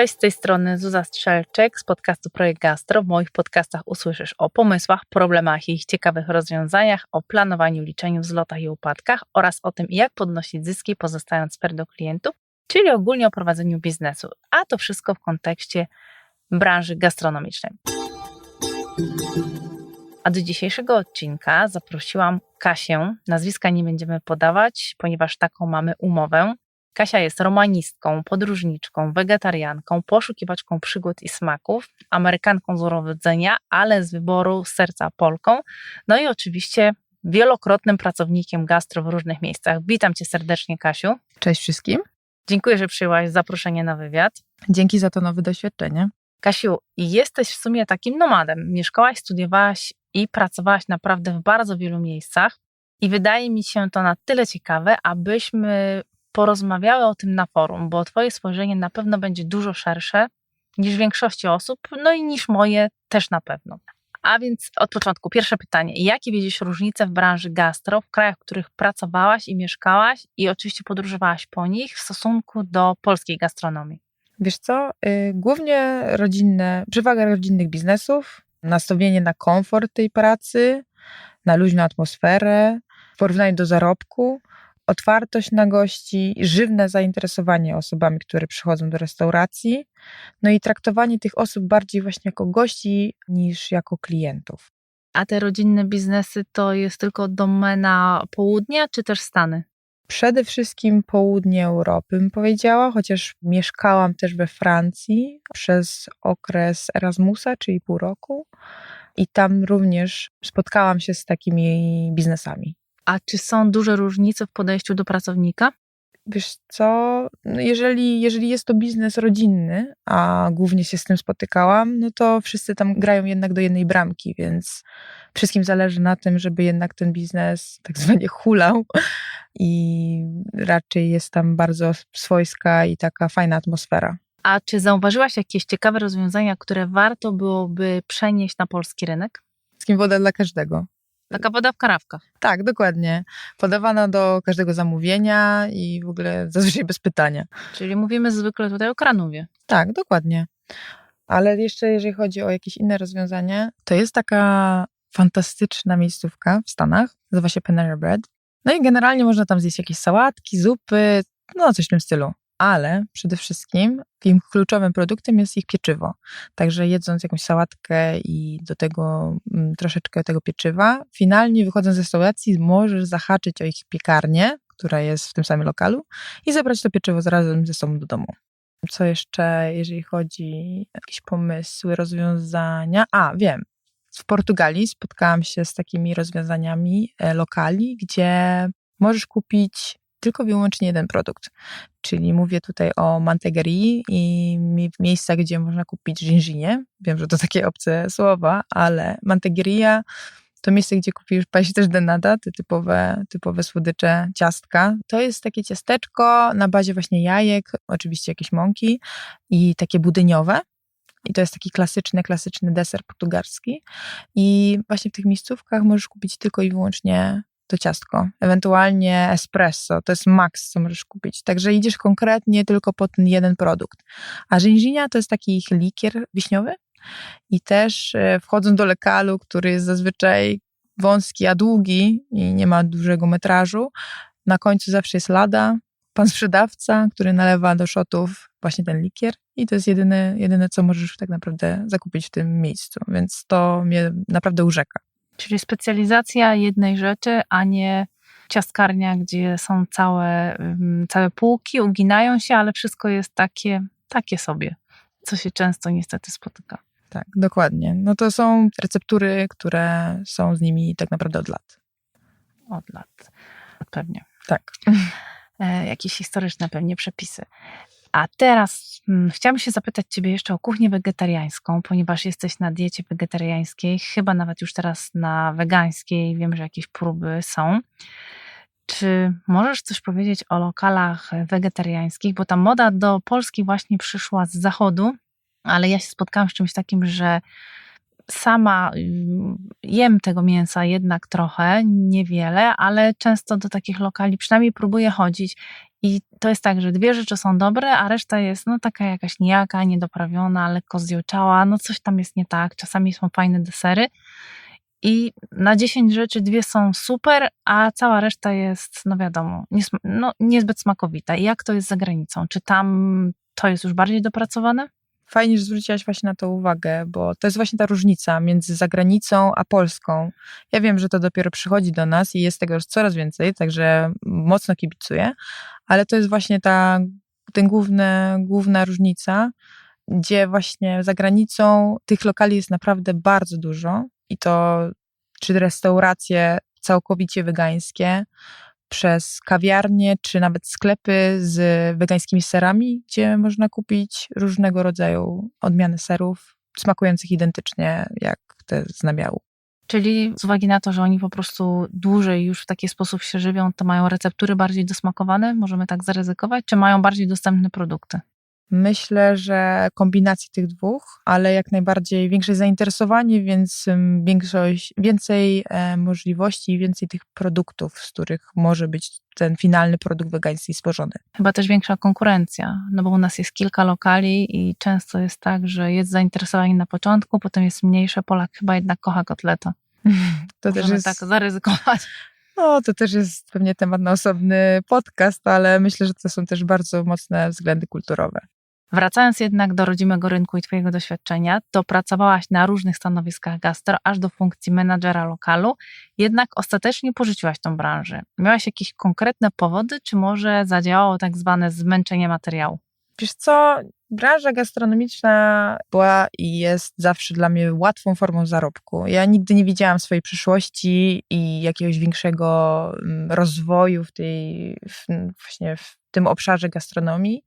Cześć, z tej strony Zuza Strzelczek z podcastu Projekt Gastro. W moich podcastach usłyszysz o pomysłach, problemach i ich ciekawych rozwiązaniach, o planowaniu, liczeniu, wzlotach i upadkach oraz o tym, jak podnosić zyski, pozostając fair do klientów, czyli ogólnie o prowadzeniu biznesu. A to wszystko w kontekście branży gastronomicznej. A do dzisiejszego odcinka zaprosiłam Kasię. Nazwiska nie będziemy podawać, ponieważ taką mamy umowę. Kasia jest romanistką, podróżniczką, wegetarianką, poszukiwaczką przygód i smaków, Amerykanką z urodzenia, ale z wyboru serca Polką. No i oczywiście wielokrotnym pracownikiem gastro w różnych miejscach. Witam cię serdecznie, Kasiu. Cześć wszystkim. Dziękuję, że przyjęłaś zaproszenie na wywiad. Dzięki za to nowe doświadczenie. Kasiu, jesteś w sumie takim nomadem. Mieszkałaś, studiowałaś i pracowałaś naprawdę w bardzo wielu miejscach. I wydaje mi się to na tyle ciekawe, abyśmy porozmawiały o tym na forum, bo Twoje spojrzenie na pewno będzie dużo szersze niż większości osób, no i niż moje też na pewno. A więc od początku, pierwsze pytanie. Jakie widzisz różnice w branży gastro, w krajach, w których pracowałaś i mieszkałaś i oczywiście podróżowałaś po nich w stosunku do polskiej gastronomii? Wiesz co, yy, głównie rodzinne, przewaga rodzinnych biznesów, nastawienie na komfort tej pracy, na luźną atmosferę, w porównaniu do zarobku, otwartość na gości, żywne zainteresowanie osobami, które przychodzą do restauracji, no i traktowanie tych osób bardziej właśnie jako gości niż jako klientów. A te rodzinne biznesy to jest tylko domena południa, czy też Stany? Przede wszystkim południe Europy, bym powiedziała, chociaż mieszkałam też we Francji przez okres Erasmusa, czyli pół roku. I tam również spotkałam się z takimi biznesami. A czy są duże różnice w podejściu do pracownika? Wiesz co, no jeżeli, jeżeli jest to biznes rodzinny, a głównie się z tym spotykałam, no to wszyscy tam grają jednak do jednej bramki, więc wszystkim zależy na tym, żeby jednak ten biznes tak zwanie hulał i raczej jest tam bardzo swojska i taka fajna atmosfera. A czy zauważyłaś jakieś ciekawe rozwiązania, które warto byłoby przenieść na polski rynek? Z kim woda dla każdego. Taka woda w karawkach. Tak, dokładnie. Podawana do każdego zamówienia i w ogóle zazwyczaj bez pytania. Czyli mówimy zwykle tutaj o kranówie. Tak, dokładnie. Ale jeszcze jeżeli chodzi o jakieś inne rozwiązanie, to jest taka fantastyczna miejscówka w Stanach, nazywa się Panera Bread. No i generalnie można tam zjeść jakieś sałatki, zupy, no coś w tym stylu ale przede wszystkim takim kluczowym produktem jest ich pieczywo. Także jedząc jakąś sałatkę i do tego mm, troszeczkę tego pieczywa, finalnie wychodząc ze restauracji możesz zahaczyć o ich piekarnię, która jest w tym samym lokalu i zabrać to pieczywo zarazem ze sobą do domu. Co jeszcze, jeżeli chodzi o jakieś pomysły, rozwiązania? A, wiem. W Portugalii spotkałam się z takimi rozwiązaniami e, lokali, gdzie możesz kupić tylko wyłącznie jeden produkt. Czyli mówię tutaj o mantegerii i miejscach, gdzie można kupić ginginie. Wiem, że to takie obce słowa, ale mantegeria to miejsce, gdzie kupisz się też denada, te typowe, typowe słodycze, ciastka. To jest takie ciasteczko na bazie właśnie jajek, oczywiście jakieś mąki i takie budyniowe. I to jest taki klasyczny, klasyczny deser portugalski. I właśnie w tych miejscówkach możesz kupić tylko i wyłącznie to ciastko, ewentualnie espresso, to jest maks, co możesz kupić. Także idziesz konkretnie tylko po ten jeden produkt. A ginginia to jest taki ich likier wiśniowy i też e, wchodząc do lokalu, który jest zazwyczaj wąski, a długi i nie ma dużego metrażu, na końcu zawsze jest lada, pan sprzedawca, który nalewa do szotów właśnie ten likier i to jest jedyne, jedyne, co możesz tak naprawdę zakupić w tym miejscu, więc to mnie naprawdę urzeka. Czyli specjalizacja jednej rzeczy, a nie ciastkarnia, gdzie są całe, całe półki, uginają się, ale wszystko jest takie, takie sobie, co się często niestety spotyka. Tak, dokładnie. No to są receptury, które są z nimi tak naprawdę od lat. Od lat, pewnie. Tak. E, jakieś historyczne pewnie przepisy. A teraz hmm, chciałabym się zapytać Ciebie jeszcze o kuchnię wegetariańską, ponieważ jesteś na diecie wegetariańskiej, chyba nawet już teraz na wegańskiej, wiem, że jakieś próby są. Czy możesz coś powiedzieć o lokalach wegetariańskich? Bo ta moda do Polski właśnie przyszła z zachodu, ale ja się spotkałam z czymś takim, że sama jem tego mięsa jednak trochę, niewiele, ale często do takich lokali przynajmniej próbuję chodzić I to jest tak, że dwie rzeczy są dobre, a reszta jest no taka jakaś nijaka, niedoprawiona, lekko zjełczała, no coś tam jest nie tak. Czasami są fajne desery. I na 10 rzeczy dwie są super, a cała reszta jest, no wiadomo, niesm- no, niezbyt smakowita. I jak to jest za granicą? Czy tam to jest już bardziej dopracowane? Fajnie, że zwróciłaś właśnie na to uwagę, bo to jest właśnie ta różnica między zagranicą a Polską. Ja wiem, że to dopiero przychodzi do nas i jest tego już coraz więcej, także mocno kibicuję, ale to jest właśnie ta ten główny, główna różnica, gdzie właśnie za granicą tych lokali jest naprawdę bardzo dużo i to czy restauracje całkowicie wegańskie, przez kawiarnie, czy nawet sklepy z wegańskimi serami, gdzie można kupić różnego rodzaju odmiany serów, smakujących identycznie jak te z nabiału. Czyli z uwagi na to, że oni po prostu dłużej już w taki sposób się żywią, to mają receptury bardziej dosmakowane, możemy tak zaryzykować, czy mają bardziej dostępne produkty? Myślę, że kombinacji tych dwóch, ale jak najbardziej większe zainteresowanie, więc większość, więcej możliwości i więcej tych produktów, z których może być ten finalny produkt wegański stworzony. Chyba też większa konkurencja, no bo u nas jest kilka lokali i często jest tak, że jest zainteresowanie na początku, potem jest mniejsze, Polak chyba jednak kocha kotleta. To Możemy też jest, tak zaryzykować. no, to też jest pewnie temat na osobny podcast, ale myślę, że to są też bardzo mocne względy kulturowe. Wracając jednak do rodzimego rynku i Twojego doświadczenia, to pracowałaś na różnych stanowiskach gastro, aż do funkcji menadżera lokalu, jednak ostatecznie porzuciłaś tą branżę. Miałaś jakieś konkretne powody, czy może zadziałało tak zwane zmęczenie materiału? Wiesz co, branża gastronomiczna była i jest zawsze dla mnie łatwą formą zarobku. Ja nigdy nie widziałam swojej przyszłości i jakiegoś większego mm, rozwoju w tej, w, właśnie w tym obszarze gastronomii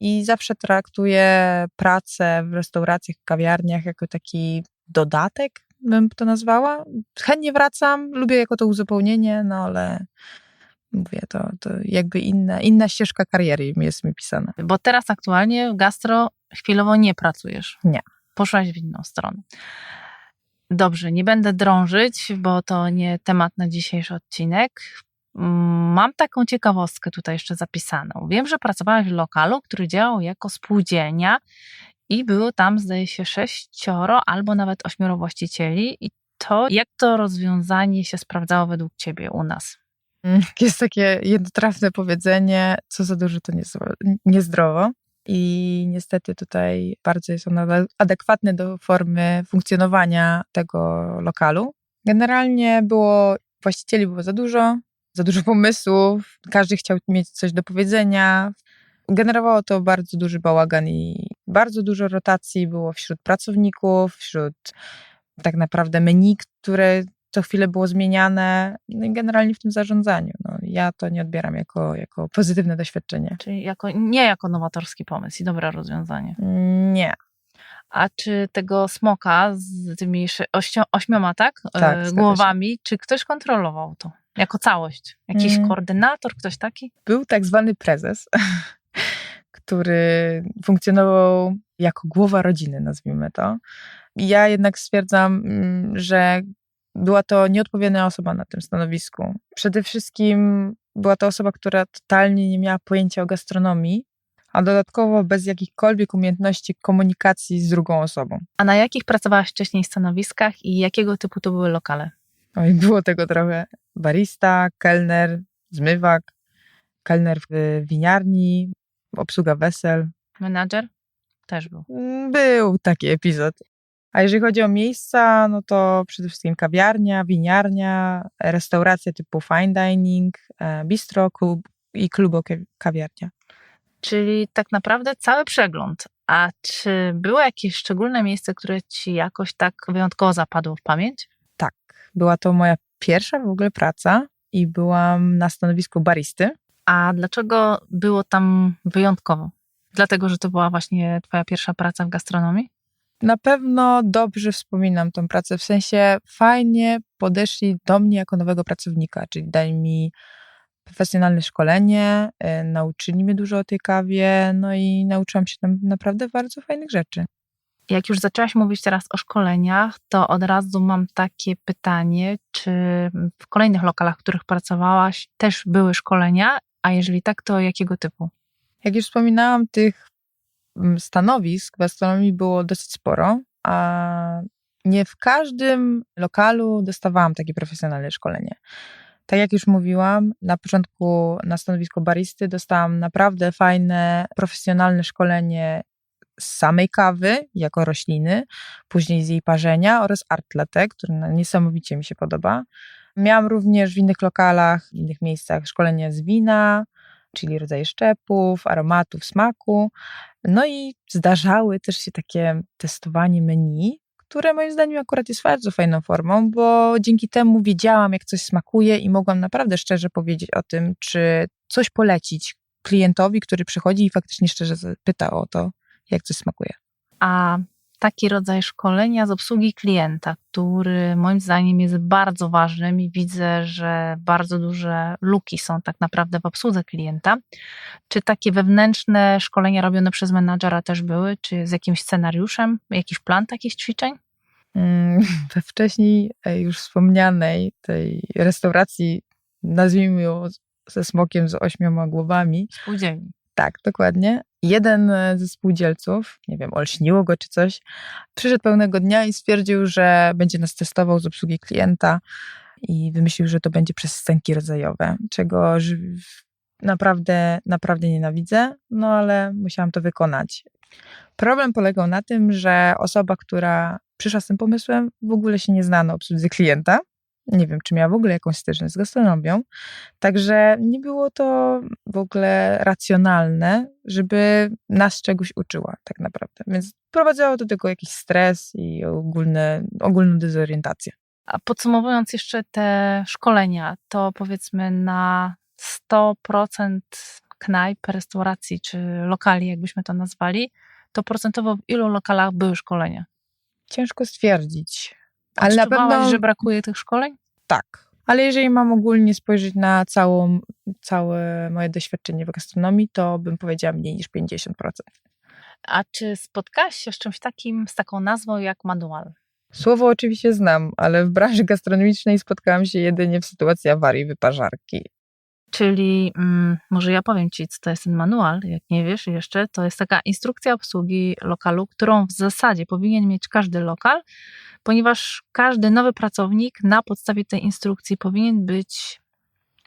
i zawsze traktuję pracę w restauracjach, kawiarniach jako taki dodatek, bym to nazwała. Chętnie wracam, lubię jako to uzupełnienie, no ale mówię, to, to jakby inna, inna ścieżka kariery jest mi pisana. Bo teraz aktualnie w gastro chwilowo nie pracujesz. Nie. Poszłaś w inną stronę. Dobrze, nie będę drążyć, bo to nie temat na dzisiejszy odcinek. Mam taką ciekawostkę tutaj jeszcze zapisaną. Wiem, że pracowałaś w lokalu, który działał jako spółdzielnia i było tam, zdaje się, sześcioro albo nawet ośmioro właścicieli. I to, jak to rozwiązanie się sprawdzało według Ciebie u nas? Jest takie jednotrafne powiedzenie, co za dużo to niezdrowo. I niestety tutaj bardzo jest ono adekwatne do formy funkcjonowania tego lokalu. Generalnie było, właścicieli było za dużo, za dużo pomysłów, każdy chciał mieć coś do powiedzenia. Generowało to bardzo duży bałagan i bardzo dużo rotacji było wśród pracowników, wśród tak naprawdę menu, które co chwilę było zmieniane, no i generalnie w tym zarządzaniu. No, ja to nie odbieram jako, jako pozytywne doświadczenie. Czyli jako, nie jako nowatorski pomysł i dobre rozwiązanie. Nie. A czy tego smoka z tymi ościo, ośmioma, tak? tak e, głowami, czy ktoś kontrolował to? Jako całość? Jakiś mm. koordynator, ktoś taki? Był tak zwany prezes, który funkcjonował jako głowa rodziny, nazwijmy to. Ja jednak stwierdzam, mm, że była to nieodpowiednia osoba na tym stanowisku. Przede wszystkim była to osoba, która totalnie nie miała pojęcia o gastronomii, a dodatkowo bez jakichkolwiek umiejętności komunikacji z drugą osobą. A na jakich pracowałaś wcześniej stanowiskach i jakiego typu to były lokale? Oj, było tego trochę. Barista, kelner, zmywak, kelner w winiarni, obsługa wesel. Menadżer? Też był. Był taki epizod. A jeżeli chodzi o miejsca, no to przede wszystkim kawiarnia, winiarnia, restauracja typu fine dining, e, bistro klub i klubo kawiarnia. Czyli tak naprawdę cały przegląd. A czy było jakieś szczególne miejsce, które ci jakoś tak wyjątkowo zapadło w pamięć? Tak. Była to moja pierwsza w ogóle praca i byłam na stanowisku baristy. A dlaczego było tam wyjątkowo? Dlatego, że to była właśnie twoja pierwsza praca w gastronomii? Na pewno dobrze wspominam tą pracę, w sensie fajnie podeszli do mnie jako nowego pracownika, czyli dali mi profesjonalne szkolenie, y, nauczyli mnie dużo o tej kawie, no i nauczyłam się tam naprawdę bardzo fajnych rzeczy. Jak już zaczęłaś mówić teraz o szkoleniach, to od razu mam takie pytanie, czy w kolejnych lokalach, w których pracowałaś, też były szkolenia A jeżeli tak, to jakiego typu? Jak już wspominałam, tych stanowisk w gastronomii było dosyć sporo, a nie w każdym lokalu dostawałam takie profesjonalne szkolenie. Tak jak już mówiłam, na początku na stanowisku baristy dostałam naprawdę fajne, profesjonalne szkolenie z samej kawy jako rośliny, później z jej parzenia oraz art latte, który niesamowicie mi się podoba. Miałam również w innych lokalach, w innych miejscach szkolenie z wina, czyli rodzaje szczepów, aromatów, smaku. No i zdarzały też się takie testowanie menu, które moim zdaniem akurat jest bardzo fajną formą, bo dzięki temu wiedziałam, jak coś smakuje i mogłam naprawdę szczerze powiedzieć o tym, czy coś polecić klientowi, który przychodzi i faktycznie szczerze pyta o to, jak coś smakuje. A taki rodzaj szkolenia z obsługi klienta, który moim zdaniem jest bardzo ważnym i widzę, że bardzo duże luki są tak naprawdę w obsłudze klienta. Czy takie wewnętrzne szkolenia robione przez menadżera też były? Czy z jakimś scenariuszem, jakiś plan takich ćwiczeń? Mm, we wcześniej e, już wspomnianej tej restauracji, nazwijmy ją ze smokiem z ośmioma głowami. Spółdzielni. Tak, dokładnie. Jeden e, ze spółdzielców, nie wiem, olśniło go czy coś, przyszedł pewnego dnia i stwierdził, że będzie nas testował z obsługi klienta i wymyślił, że to będzie przez scenki rodzajowe, czego naprawdę, naprawdę nienawidzę, no ale musiałam to wykonać. Problem polegał na tym, że osoba, która przyszła z tym pomysłem, w ogóle się nie zna na obsłudze klienta. Nie wiem, czy miała w ogóle jakąś styczność z gastronomią. Także nie było to w ogóle racjonalne, żeby nas czegoś uczyła, tak naprawdę. Więc prowadzało do tego jakiś stres i ogólne, ogólną dezorientację. A podsumowując jeszcze te szkolenia, to powiedzmy na 100% knajp, restauracji czy lokali, jakbyśmy to nazwali, to procentowo w ilu lokalach były szkolenia? Ciężko stwierdzić. Ale na pewno, że brakuje tych szkoleń? Tak. Ale jeżeli mam ogólnie spojrzeć na całą, całe moje doświadczenie w gastronomii, to bym powiedziała mniej niż 50%. A czy spotkałaś się z czymś takim, z taką nazwą jak manual? Słowo oczywiście znam, ale w branży gastronomicznej spotkałam się jedynie w sytuacji awarii wyparzarki. Czyli mm, może ja powiem Ci, co to jest ten manual, jak nie wiesz jeszcze, to jest taka instrukcja obsługi lokalu, którą w zasadzie powinien mieć każdy lokal, ponieważ każdy nowy pracownik na podstawie tej instrukcji powinien być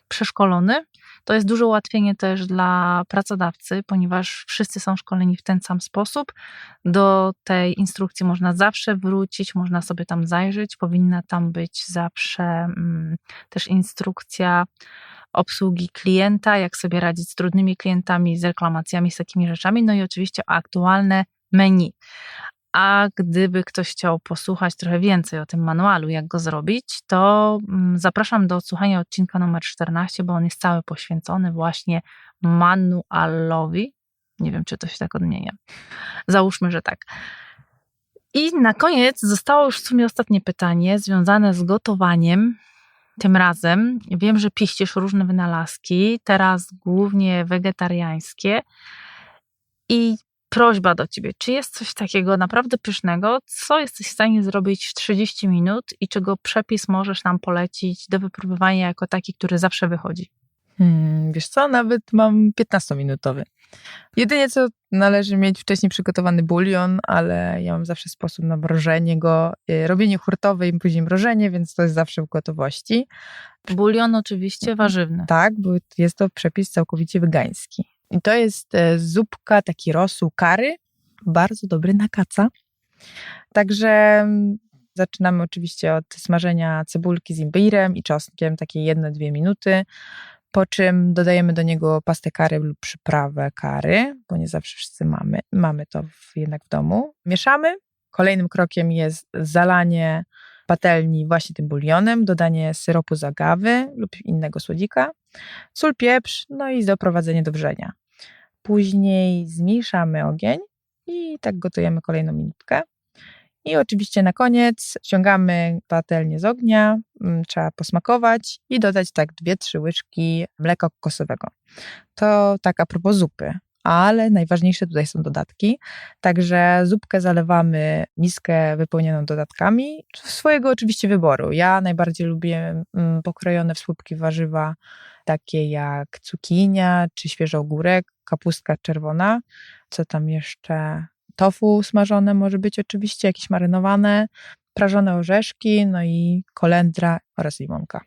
przeszkolony. To jest duże ułatwienie też dla pracodawcy, ponieważ wszyscy są szkoleni w ten sam sposób. Do tej instrukcji można zawsze wrócić, można sobie tam zajrzeć. Powinna tam być zawsze mm, też instrukcja obsługi klienta, jak sobie radzić z trudnymi klientami, z reklamacjami, z takimi rzeczami, no i oczywiście aktualne menu. A gdyby ktoś chciał posłuchać trochę więcej o tym manualu, jak go zrobić, to mm, zapraszam do odsłuchania odcinka numer 14, bo on jest cały poświęcony właśnie manualowi. Nie wiem, czy to się tak odmienia. Załóżmy, że tak. I na koniec zostało już w sumie ostatnie pytanie związane z gotowaniem tym razem wiem, że piścisz różne wynalazki, teraz głównie wegetariańskie. I prośba do ciebie, czy jest coś takiego naprawdę pysznego, co jesteś w stanie zrobić w 30 minut i czego przepis możesz nam polecić do wypróbowania jako taki, który zawsze wychodzi? Hmm, wiesz co, nawet mam 15-minutowy. Jedynie co należy mieć wcześniej przygotowany bulion, ale ja mam zawsze sposób na mrożenie go, y, robienie hurtowe i później mrożenie, więc to jest zawsze w gotowości. Bulion oczywiście warzywny. Tak, bo jest to przepis całkowicie wegański. I to jest e, zupka, taki rosół kary, bardzo dobry na kaca. Także mm, zaczynamy oczywiście od smażenia cebulki z imbirem i czosnkiem, takie jedne, dwie minuty po czym dodajemy do niego pastę kary lub przyprawę kary, bo nie zawsze wszyscy mamy, mamy to w, jednak w domu. Mieszamy. Kolejnym krokiem jest zalanie patelni właśnie tym bulionem, dodanie syropu z agawy lub innego słodzika, sól, pieprz, no i doprowadzenie do wrzenia. Później zmniejszamy ogień i tak gotujemy kolejną minutkę. I oczywiście na koniec ściągamy patelnię z ognia, mm, trzeba posmakować i dodać tak 2-3 łyżki mleka kokosowego. To tak a propos zupy. ale najważniejsze tutaj są dodatki. Także zupkę zalewamy miskę wypełnioną dodatkami, swojego oczywiście wyboru. Ja najbardziej lubię mm, pokrojone w słupki warzywa, takie jak cukinia czy świeży ogórek, kapustka czerwona, co tam jeszcze tofu smażone może być oczywiście, jakieś marynowane, prażone orzeszki, no i kolendra oraz limonka.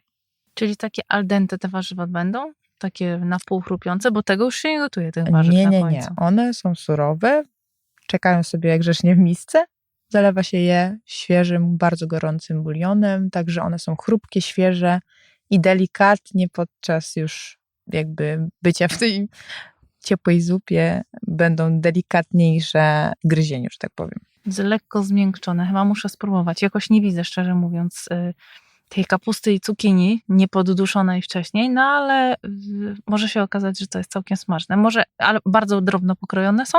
Czyli takie al dente te warzywa będą? Takie na pół chrupiące, bo tego już się nie gotuje, tych warzyw Nie, nie, nie. One są surowe, czekają sobie jak grzecznie w misce. Zalewa się je świeżym, bardzo gorącym bulionem, także one są chrupkie, świeże i delikatnie podczas już jakby bycia w tej ciepłej zupie będą delikatniejsze w gryzieniu, że tak powiem. Lekko zmiękczone. Chyba muszę spróbować. Jakoś nie widzę, szczerze mówiąc, y, tej kapusty i cukinii niepoduduszonej wcześniej, no ale y, może się okazać, że to jest całkiem smaczne. Może, ale bardzo drobno pokrojone są?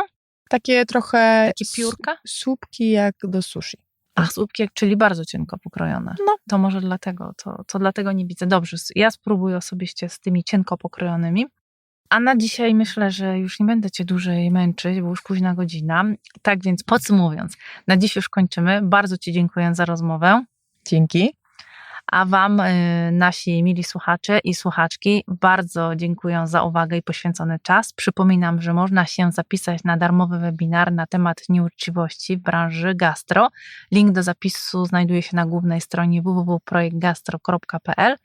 Takie trochę Takie piórka? słupki jak do sushi. A słupki, czyli bardzo cienko pokrojone. No. To może dlatego, to, to dlatego nie widzę. Dobrze, ja spróbuję osobiście z tymi cienko pokrojonymi. A na dzisiaj myślę, że już nie będę Cię dłużej męczyć, bo już późna godzina. Tak więc podsumowując, na dziś już kończymy. Bardzo Ci dziękuję za rozmowę. Dzięki. A Wam, y, nasi mili słuchacze i słuchaczki, bardzo dziękuję za uwagę i poświęcony czas. Przypominam, że można się zapisać na darmowy webinar na temat nieuczciwości w branży gastro. Link do zapisu znajduje się na głównej stronie www.projektgastro.pl.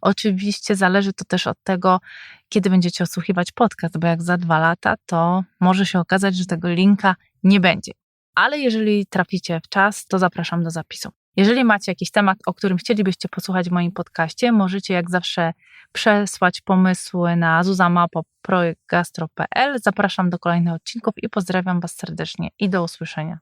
Oczywiście zależy to też od tego, kiedy będziecie odsłuchiwać podcast, bo jak za dwa lata, to może się okazać, że tego linka nie będzie. Ale jeżeli traficie w czas, to zapraszam do zapisu. Jeżeli macie jakiś temat, o którym chcielibyście posłuchać w moim podcaście, możecie jak zawsze przesłać pomysły na zuzamapo.projektgastro.pl. Zapraszam do kolejnych odcinków i pozdrawiam Was serdecznie i do usłyszenia.